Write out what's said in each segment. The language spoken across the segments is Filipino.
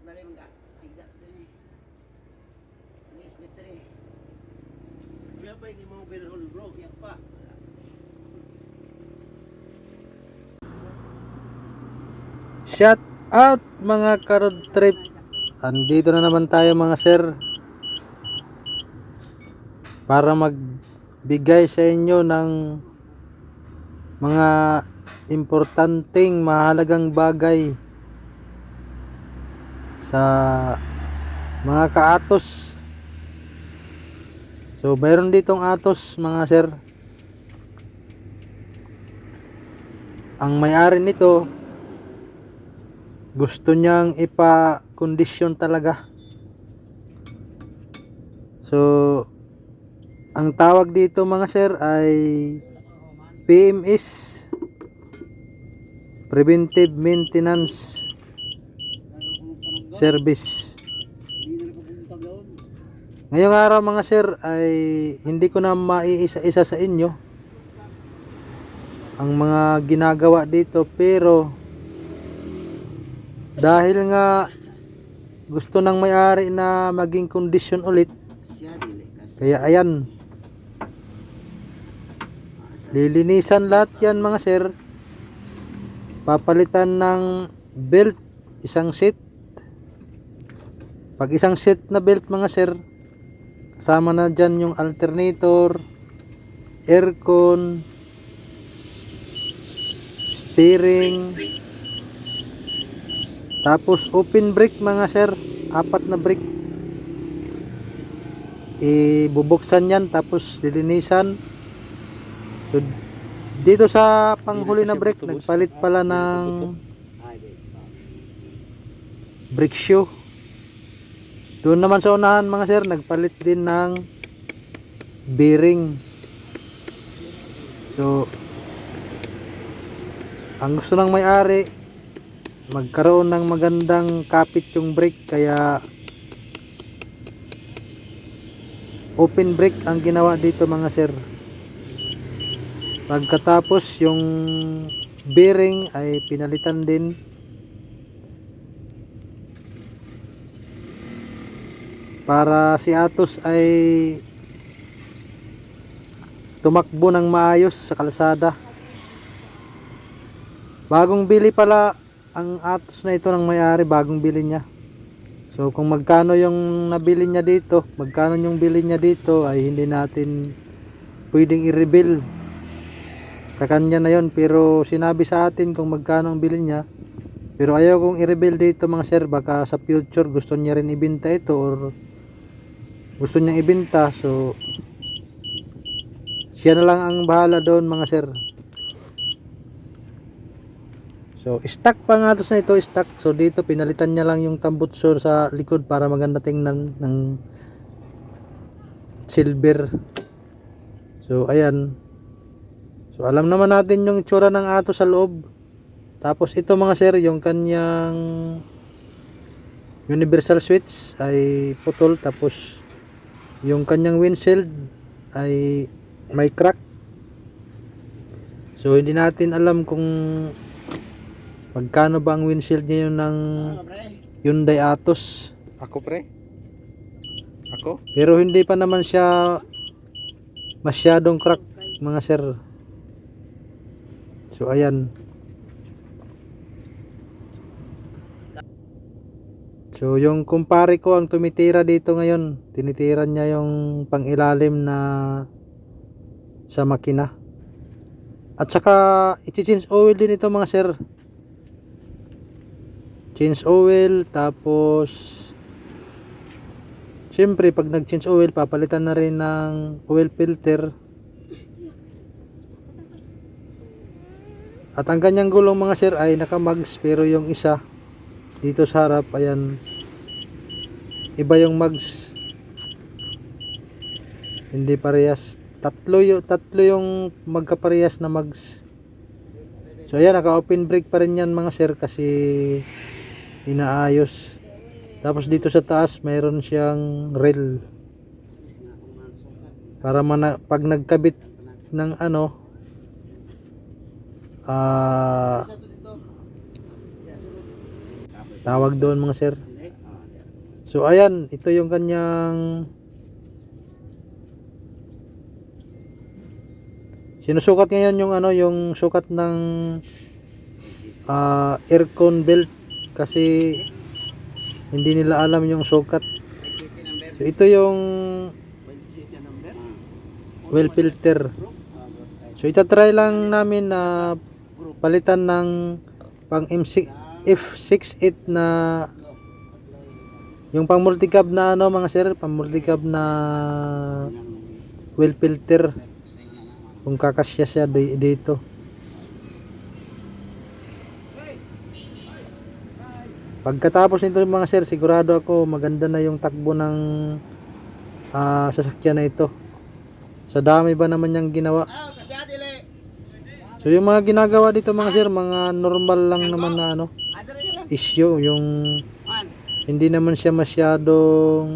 Huwag na rin mga higat din eh. Alis dito rin. Kaya pa hindi mo overhaul bro, yan pa. Shout out mga karod trip. Andito na naman tayo mga sir. Para magbigay sa inyo ng mga importanteng mahalagang bagay sa mga kaatos. So, mayroon ditong atos mga sir. Ang may-ari nito gusto niyang ipa-kondisyon talaga. So, ang tawag dito mga sir ay PMS Preventive Maintenance Service. Ngayong araw mga sir ay hindi ko na maiisa-isa sa inyo ang mga ginagawa dito pero dahil nga gusto ng may-ari na maging kondisyon ulit kaya ayan lilinisan lahat yan mga sir papalitan ng belt isang set pag isang set na belt mga sir kasama na dyan yung alternator aircon steering tapos open brake mga sir apat na brake. Ibubuksan yan tapos lilinisan. So, dito sa panghuli na brake nagpalit pala ng brake shoe doon naman sa unahan mga sir nagpalit din ng bearing. So ang gusto ng may-ari magkaroon ng magandang kapit yung brake kaya open brake ang ginawa dito mga sir. Pagkatapos yung bearing ay pinalitan din para si Atos ay tumakbo ng maayos sa kalsada. Bagong bili pala ang Atos na ito ng may-ari bagong bili niya. So kung magkano yung nabili niya dito magkano yung bili niya dito ay hindi natin pwedeng i-reveal sa kanya na yon. Pero sinabi sa atin kung magkano ang bili niya pero ayaw kong i-reveal dito mga sir. Baka sa future gusto niya rin ibenta ito or gusto niyang ibenta so siya na lang ang bahala doon mga sir. So stock pa nga to sa ito stock. So dito pinalitan niya lang yung tambutsor sa likod para maganda tingnan ng silver. So ayan. So alam naman natin yung itsura ng ato sa loob. Tapos ito mga sir yung kanyang universal switch ay putol. Tapos yung kanyang windshield ay may crack so hindi natin alam kung magkano ba ang windshield niya yun ng? Hyundai Atos Ako pre? Ako? pero hindi pa naman siya masyadong crack mga sir so ayan so yung kumpare ko ang tumitira dito ngayon tinitira niya yung pangilalim na sa makina. At saka i-change oil din ito mga sir. Change oil tapos Siyempre, pag nag-change oil, papalitan na rin ng oil filter. At ang kanyang gulong mga sir ay nakamags pero yung isa dito sa harap, ayan, iba yung mags. Hindi parehas. Tatlo yung, tatlo yung magkaparehas na mags. So ayan, naka-open brake pa rin yan mga sir kasi inaayos. Tapos dito sa taas, mayroon siyang rail. Para mana, pag nagkabit ng ano, ah, tawag doon mga sir, So ayan, ito yung kanyang Sinusukat ngayon yung ano, yung sukat ng ah, aircon belt kasi hindi nila alam yung sukat. So ito yung well filter. So itatry lang namin na palitan ng pang M6 F68 na yung pang multicab na ano mga sir, pang multicab na well filter kung kakasya siya di- dito. Pagkatapos nito mga sir, sigurado ako maganda na yung takbo ng ah, sasakyan na ito. Sa dami ba naman niyang ginawa? So yung mga ginagawa dito mga sir, mga normal lang naman na ano, issue, yung. Hindi naman siya masyadong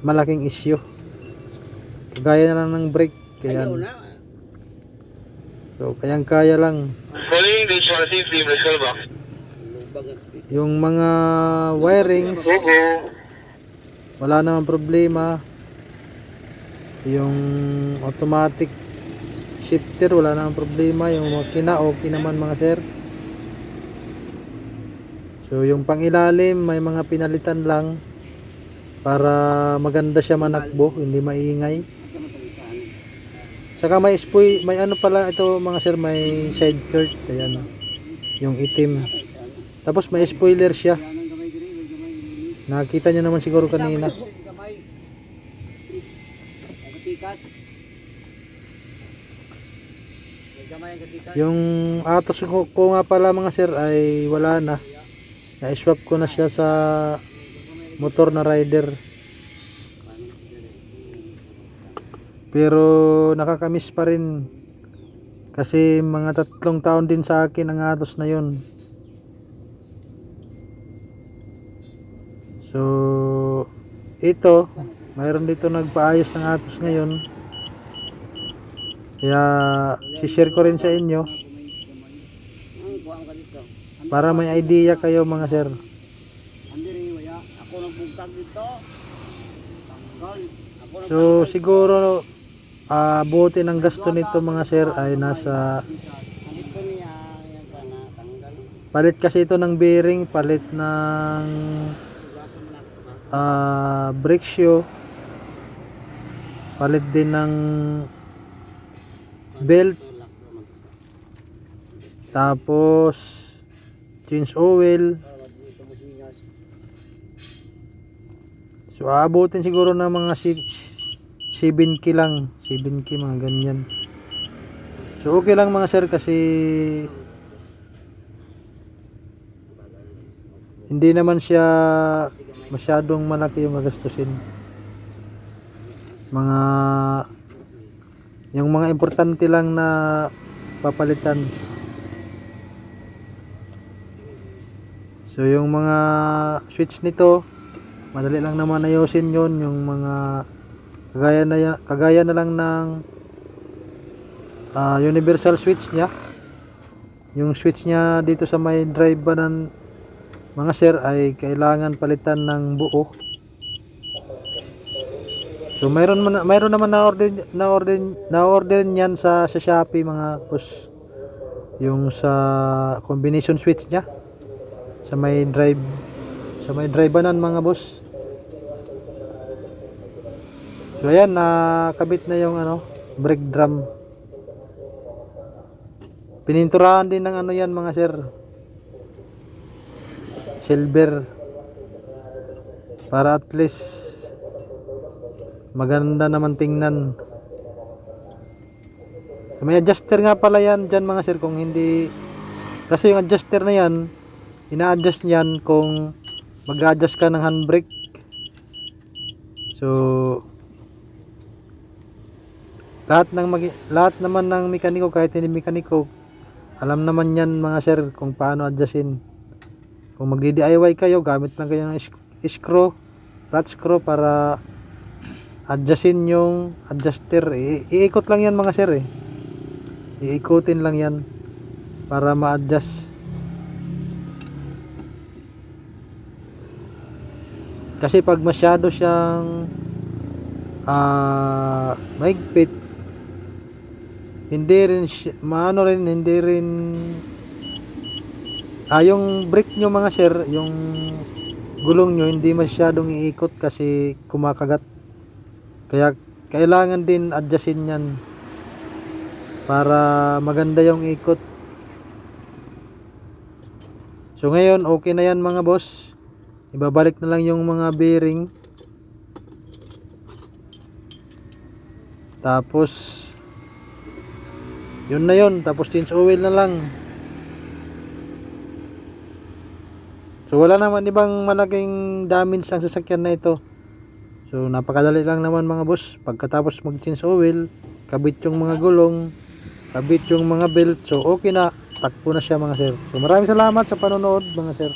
malaking issue. Kagaya na lang ng brake, kaya so kayang kaya lang. Yung mga wirings, wala namang problema. Yung automatic shifter, wala namang problema. Yung makina, okay naman mga sir. So yung pangilalim, may mga pinalitan lang para maganda siya manakbo, hindi maingay. Saka may spoy, may ano pala ito mga sir, may side curtain, ayan. Yung itim. Tapos may spoiler siya. Nakita niyo naman siguro kanina. Yung Atos ko, ko nga pala mga sir ay wala na. Na-swap ko na siya sa motor na rider. Pero nakakamiss pa rin. Kasi mga tatlong taon din sa akin ang Atos na yon. So, ito, mayroon dito nagpaayos ng Atos ngayon. Kaya, si-share ko rin sa inyo Ang kuha ka dito. Para may idea kayo mga sir. So, siguro, ah buti ng gasto nito mga sir ay nasa, palit kasi ito ng bearing, palit ng ah brake shoe, palit din ng belt, tapos change oil. So, aabutin siguro ng mga si- 7k lang. 7k, mga ganyan. So, okay lang mga sir kasi hindi naman siya masyadong malaki yung magastusin. Mga yung mga importante lang na papalitan. So, yung mga switch nito, madali lang naman ayusin yon yung mga kagaya na ya- kagaya na lang ng ah, universal switch niya. Yung switch niya dito sa may drive ba ng mga sir ay kailangan palitan ng buo. So mayroon man mayroon naman na order na order na order niyan sa sa Shopee mga boss. Yung sa combination switch niya sa may drive sa may drive banan mga boss So ayan, nakabit na yung ano, brake drum. Pininturahan din ng ano yan mga sir. Silver. Para at least maganda naman tingnan. So, may adjuster nga pala yan dyan mga sir kung hindi kasi yung adjuster na yan ina-adjust niyan kung mag-adjust ka ng handbrake. So lahat ng lahat naman ng mekaniko kahit hindi mekaniko alam naman yan mga sir kung paano adjustin. Kung magdi DIY kayo gamit lang kayo ng screw rat screw para adjustin yung adjuster. I- iikot lang yan mga sir eh. Iikutin lang yan para ma-adjust Kasi pag masyado siyang ah mahigpit, hindi rin siya, maano rin, hindi rin ah yung brake nyo mga sir, yung gulong nyo hindi masyadong iikot kasi kumakagat. Kaya kailangan din adjustin yan para maganda yung ikot. So ngayon okay na yan mga boss. Ibabalik na lang yung mga bearing. Tapos yun na yun. Tapos change oil na lang. So wala naman ibang malaking damage ang sasakyan na ito. So napakadali lang naman mga boss. Pagkatapos mag-change oil, kabit yung mga gulong, kabit yung mga belt. So okay na, takbo na siya mga sir. So maraming salamat sa panonood mga sir.